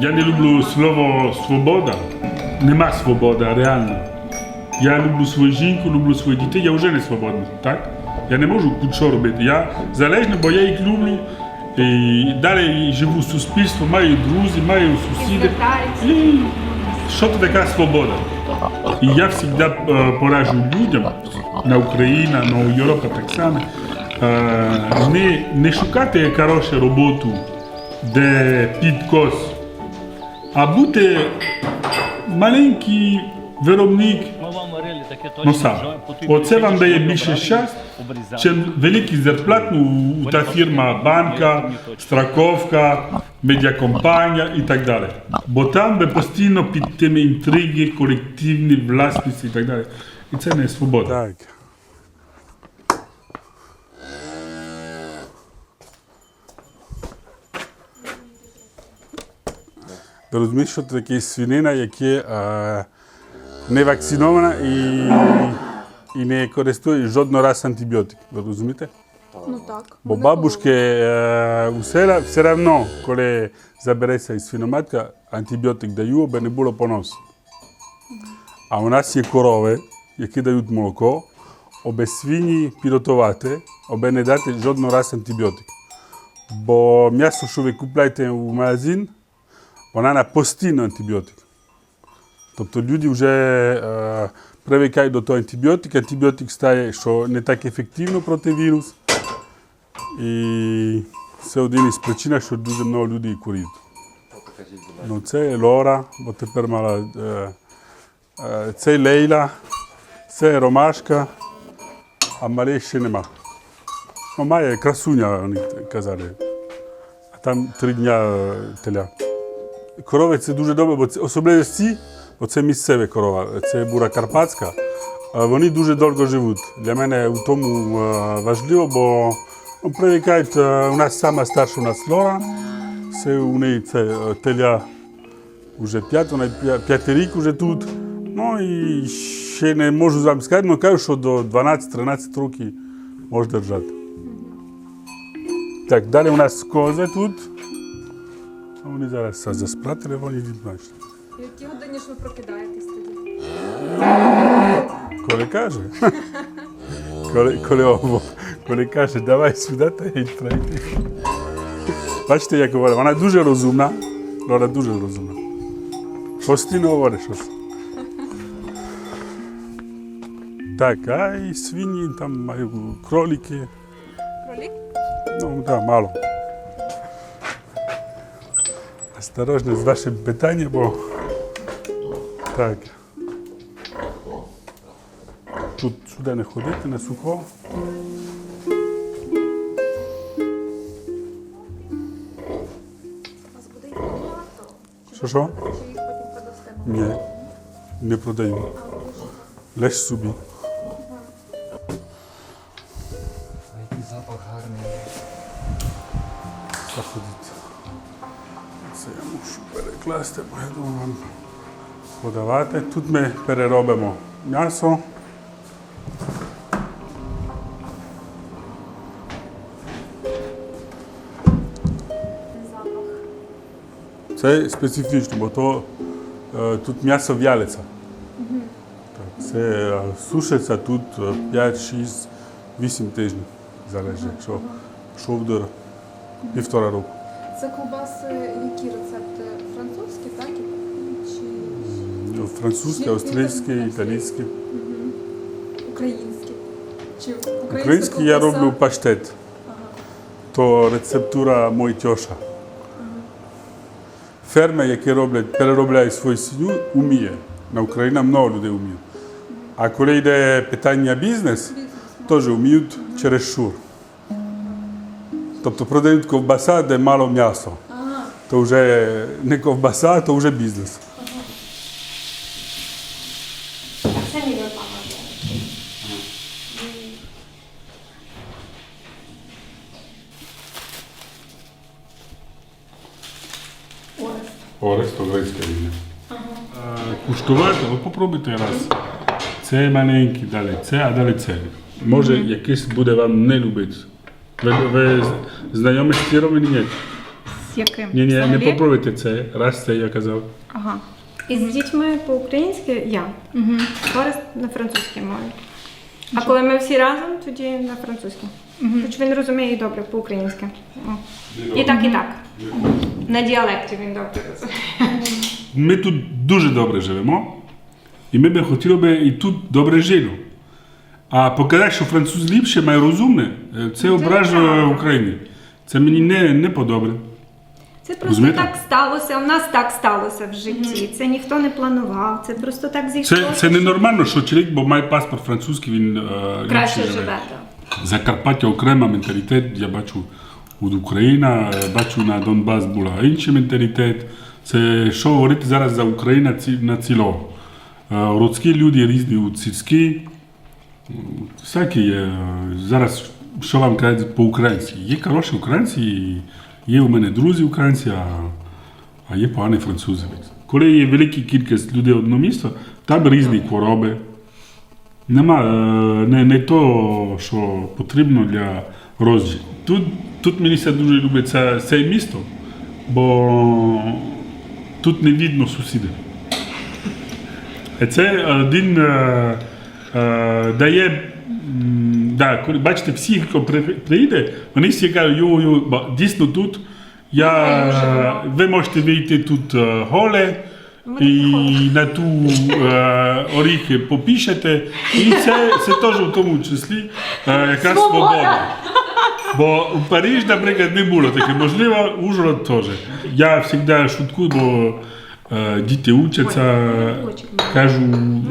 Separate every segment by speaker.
Speaker 1: Я не люблю слово свобода. Нема свобода, реально. Я люблю свою жінку, люблю своїх дітей, я вже не свободний, так? Я не можу будь-що робити. Я залежний, бо я їх люблю. І далі живу в суспільстві, маю друзів, маю сусідів. І що це така свобода? І я завжди пораджу людям на Україні, на Європі так само, не, не шукати хорошу роботу, де підкос, а бути маленький виробник носа. Оце вам дає більше щастя, чим великий зарплат, ну, та фірма, банка, страховка, медіакомпанія і так далі. Бо там ви постійно під тими інтриги, колективні власності і так далі. І це не свобода. Так.
Speaker 2: Ви розумієте, що таке свинина, яка е, не вакцинована і, і не користує жодного разу антибіотик. Ви розумієте?
Speaker 3: Ну так.
Speaker 2: Бо бабушки е, у села все одно, коли забереться із свиноматка, антибіотик дають, аби не було поносу. А у нас є корови, які дають молоко, аби свині підготувати, аби не дати жодного разу антибіотик. Бо м'ясо, що ви купляєте у магазин, вона на постійно антибіотик. Тобто люди вже е, привикають до того антибіотика, антибіотик стає, що не так ефективно проти вірусу. І це один із причин, що дуже много людей курять. Ну, це Лора, бо тепер мала. Е, е, це Лейла, це Ромашка, а малих ще нема. Ну, має красуня, вони казали. А там три дня е, теля. Корови це дуже добре, бо це особливо бо це місцева корова, це бура карпатська. Вони дуже довго живуть. Для мене в тому важливо, бо ну, привикають, у нас сама старша у нас Лора, це у неї це теля вже п'ять, вона п'я- п'ятий рік вже тут. Ну і ще не можу вам сказати, але кажу, що до 12-13 років може держати. Так, далі у нас кози тут. А Вони зараз все заспратили, вони йдуть наші.
Speaker 3: В якій годині ж ви прокидаєтесь тоді?
Speaker 2: Коли каже, коли, коли, ово- коли каже, давай сюди, та й пройти. Бачите, як говорить, вона дуже розумна, вона дуже розумна. Постійно говорить щось. Так, а і свині, там кролики.
Speaker 3: Кролік?
Speaker 2: Ну, так, мало. Осторожно з вашим питанням, бо так. Тут сюди не ходити, на сухо.
Speaker 3: У вас буде їх багато.
Speaker 2: Що що?
Speaker 3: Чи їх потім продасте?
Speaker 2: Ні, не продаю. Лиш собі.
Speaker 4: Який запах гарний.
Speaker 2: Заходіть. Я мушу перекласти, думаю вам подавати. Тут ми переробимо м'ясо. Це специфічно, бо то, е, тут м'ясо в'ялиться. Це е, сушиться тут е, 5, 6, 8 тижнів залежить, що шовдер півтора року.
Speaker 3: Це ковбаси, які рецепти? Французькі, так? Чи
Speaker 2: Ну, Французьке,
Speaker 3: Чи-
Speaker 2: австрійське,
Speaker 3: чи-
Speaker 2: італійське.
Speaker 3: українські? Чи українська
Speaker 2: Українське я роблю паштет. То рецептура мой тьоша. Ферми, які роблять, переробляють свою сім'ю, вміє. На Україні много людей вміють. А коли йде питання бізнес, теж вміють через шур. Тобто продають ковбаса, де мало м'яса. То вже не ковбаса, то вже бізнес. Орест, то грецька війна.
Speaker 1: Куштувати, ви попробуйте раз. Це маленький далі, це, а далі це. Може, якийсь буде вам не любити.
Speaker 2: Ви, ви знайомі з сиром чи ні?
Speaker 5: З яким?
Speaker 2: Ні, ні, не
Speaker 5: Взагалі?
Speaker 2: попробуйте це. Раз це я казав.
Speaker 5: Ага.
Speaker 6: І з дітьми по-українськи я.
Speaker 5: Угу.
Speaker 6: На французькій мові. А коли ми всі разом, тоді на французькій. Хоч він розуміє і добре по-українськи. О. І так, і так. На діалекті він добре розуміє.
Speaker 2: Ми тут дуже добре живемо, і ми би хотіли би і тут добре жили. А показати, що француз ліпше, має розумне, е, це ображує. Україні. Це мені не, не подобає.
Speaker 6: Це просто
Speaker 2: Розумієте?
Speaker 6: так сталося. У нас так сталося в житті. Це ніхто не планував. Це просто так зійшлося.
Speaker 2: Це, це ненормально, що чоловік, бо має паспорт французький, він е,
Speaker 6: краще
Speaker 2: ліпше
Speaker 6: живе. так.
Speaker 2: Закарпаття окрема менталітет, я бачу від України, е, бачу на Донбас була інший менталітет. Це що говорити зараз за Україну на ціло. Е, Родські люди різні от сільські. Всякі є. Е, Зараз що вам казати по-українськи? Є хороші українці, є у мене друзі українці, а, а є погані французи. Коли є велика кількість людей в одному місті, там різні хвороби. Нема е, не, не то, що потрібно для розвитку. Тут, тут мені все дуже любить це, місто, бо тут не видно сусідів. Це один е, е, дає. Да, бачите, всі, хто при- приїде, вони всі кажуть, йо, йо, дійсно тут. Я, ви можете вийти тут е, голе і на ту е, оріхи попишете. І це, це теж в тому числі е, якраз свобода. Бо у Париж, наприклад, не було таке можливо, Ужгород теж. Я завжди шуткую, бо е, діти вчаться, кажу,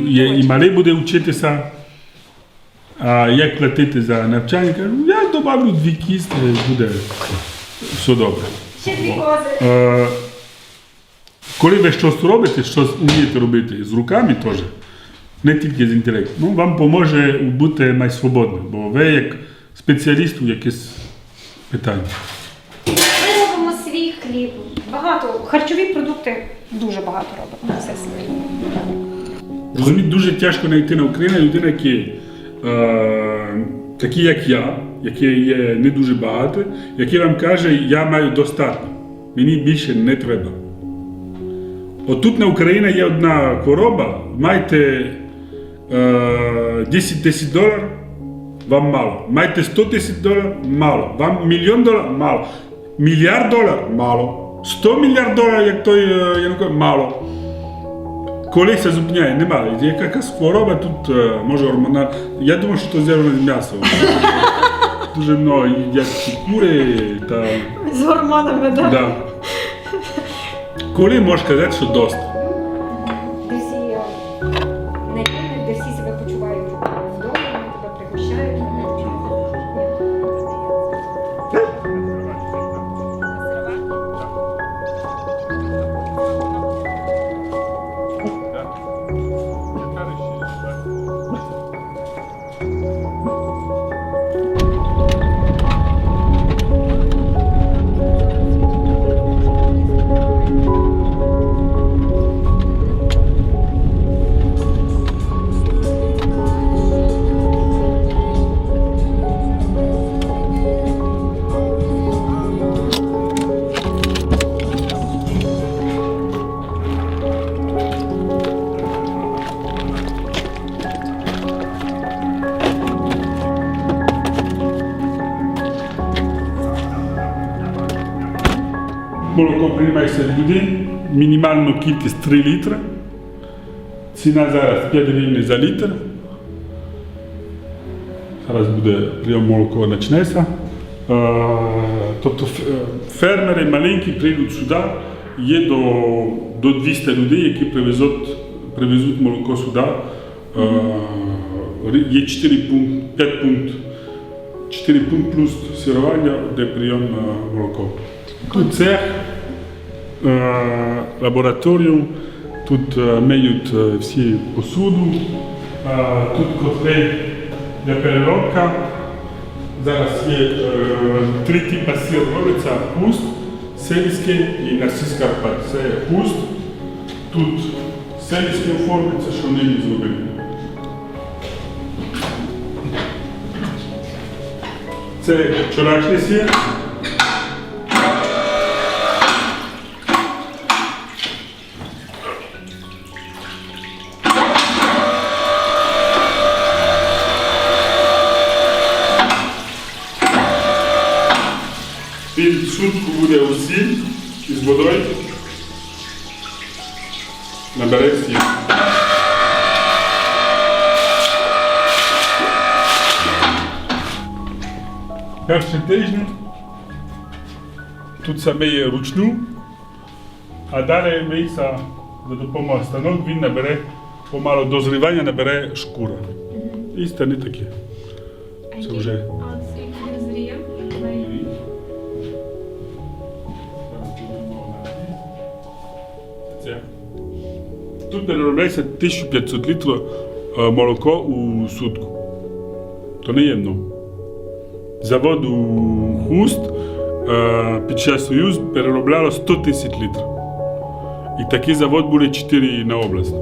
Speaker 2: є, і малий буде вчитися. А як платити за навчання, кажу, я добавлю дві кісти, буде все добре.
Speaker 6: Ще дві кози.
Speaker 2: Е, коли ви щось робите, щось вмієте робити з руками теж, не тільки з інтелектом, ну, вам поможе бути найсвободним, бо ви як спеціаліст у якесь питання.
Speaker 6: Ми робимо свій хліб. Багато харчові продукти дуже багато робимо. Своє.
Speaker 2: Розумієте, дуже тяжко знайти на Україні людина, які, е, такі як я, які є не дуже багато, який вам каже, я маю достатньо, мені більше не треба. Отут на Україні є одна хвороба, маєте е, 10 тисяч доларів, вам мало. Маєте 100 тисяч доларів, мало. Вам мільйон доларів, мало. Мільярд доларів, мало. 100 мільярд доларів, як той Янукович, мало. Коли це зупиняє, немає. Якась хвороба тут, може гормональна. Я думаю, що це зв'язано з м'ясом. Дуже много їдять кури та.
Speaker 6: З гормонами, так?
Speaker 2: Да. Коли можеш казати, що досить? Приймається люди, мінімальну кількість 3 літри. Ціна зараз 5 гривень за літр. Зараз буде прийом молоко почнеться. Е, Тобто е, фермери маленькі прийдуть сюди, є до, до 200 людей, які привезуть, привезуть молоко сюди. Е, Є 4 пункт, 5 пункт, 4 пункт плюс сірування, де прийом е, молоко. Тут цех, е, лабораторію, тут е, миють е, всі посуду, е, тут котли для переробка. Зараз є е, три типи сир робиться пуст, сельський і нарцис Карпат. Це пуст, тут сельський оформиться, що нині зробили. Це вчорашній сир. Він сутку буде у сіль із водою. Набере сіль. Перший тиждень тут саме є ручну, а далі ми за допомогою станок він набере помало дозрівання набере шкура. І стане таке. Це вже. Тут переробляється 1500 літрів е, молоко у сутку. То не ємно. Завод у Хуст е, під час Союз переробляло 100 тисяч літрів. І такий завод буде 4 на область.